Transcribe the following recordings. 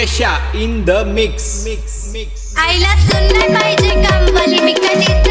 येशा in the mix mix mix आईला सुंदर पाहिजे कंबली मी कधीच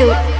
ടു